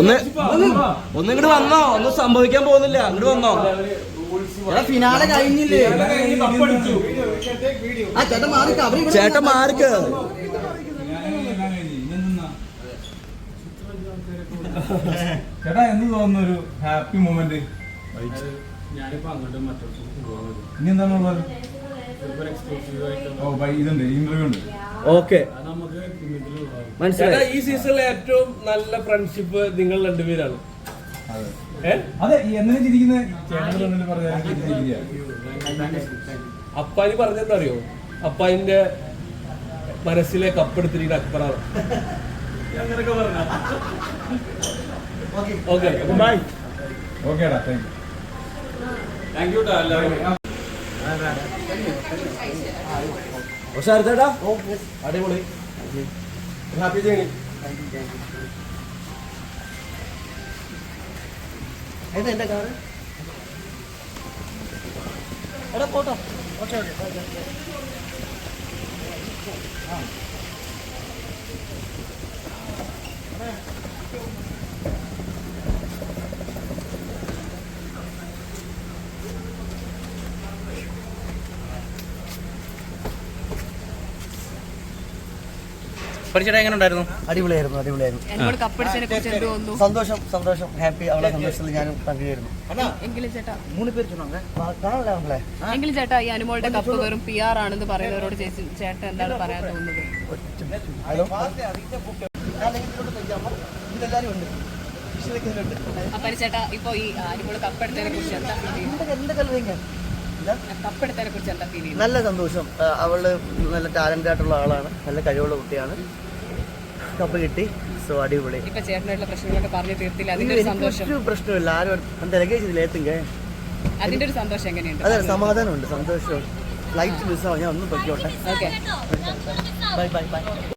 ഒന്ന്. ഒന്ന് ഇങ്ങോട്ട് വന്നോ. ഒന്നും സംഭവിക്കാൻ പോകുന്നില്ല. ഇങ്ങോട്ട് വന്നോ. എടാ ഫിനാലെ കഴിഞ്ഞില്ലേ. ആ ചേട്ടൻ മാറിക്ക അവർ ചേട്ടൻ. ഇനി ചേട്ടാ എന്ത് തോന്നുന്നു ഒരു ഹാപ്പി മൊമെന്റ് ഞാനിപ്പോ അങ്ങോട്ടും മറ്റോട്ടും പോകാൻ പറ്റും. ഇനി എന്താണുള്ളത്? ഓ ഇതുണ്ട് ഇന്റർവ്യൂ ഉണ്ട്. ഓക്കെ. മനസ്സിലായി. ഈ സീസണിലെ ഏറ്റവും നല്ല ഫ്രണ്ട്ഷിപ്പ് നിങ്ങൾ രണ്ടുപേരാണ്. അതെ. അപ്പാനി പറഞ്ഞെന്താ അറിയോ അപ്പാനിന്റെ മനസ്സിലെ കപ്പെടുത്തിരിക്കുന്ന അക്ബറാണ്. ഓക്കെ. ബൈ ഓക്കേടാ താങ്ക് യു താങ്ക് യു ചേട്ടാ. അടിപൊളി. ഹാപ്പി ജേണി ഏതാ എന്റെ കാറ് എടാ പോട്ടോ. ഓക്കെ ഓക്കെ പഠിച്ചിട്ട് എങ്ങനെ ഉണ്ടായിരുന്നു? അടിപൊളിയായിരുന്നു അടിപൊളിയായിരുന്നു. സന്തോഷം സന്തോഷം ഹാപ്പി അവളെ സന്തോഷത്തിൽ ഞാനും പങ്കുചേരുന്നു. എങ്കിലും ചേട്ടാ. മൂന്ന് പേര് ചൊന്നാங்க കാണല്ലേ അവളെ ചേട്ടാ ഈ അനുമോളുടെ കപ്പ് വെറും പി ആർ ആണെന്ന് പറയുന്നവരോട് ചേച്ചി ചേട്ടൻ എന്താണ് പറയാൻ തോന്നുന്നത്? അപ്പനി ചേട്ടാ ഇപ്പൊ ഈ അനുമോൾ കപ്പെടുത്തതിനെ കുറിച്ച് എന്താ? കപ്പെടുത്തതിനെ കുറിച്ച് എന്താ ഫീൽ ചെയ്യുന്നത് നല്ല സന്തോഷം. അവൾ നല്ല ടാലന്റ് ആയിട്ടുള്ള ആളാണ്. നല്ല കഴിവുള്ള കുട്ടിയാണ്. കപ്പ് കിട്ടി. സോ അടിപൊളി. ഇപ്പൊ ചേട്ടനായിട്ടുള്ള പ്രശ്നങ്ങളൊക്കെ പറഞ്ഞു തീർത്തില്ല. അതിന്റെ ഒരു സന്തോഷം. ഒരു പ്രശ്നമില്ല. ആരും ലഗേജ് ഇതിൽ ഏത്തുങ്ക അതിന്റെ ഒരു സന്തോഷം എങ്ങനെയുണ്ട്? അതെ സമാധാനമുണ്ട്. സന്തോഷം ഫ്ലൈറ്റ് മിസ്സാവും ഞാൻ ഒന്നും പൊയ്ക്കോട്ടെ. Bye bye bye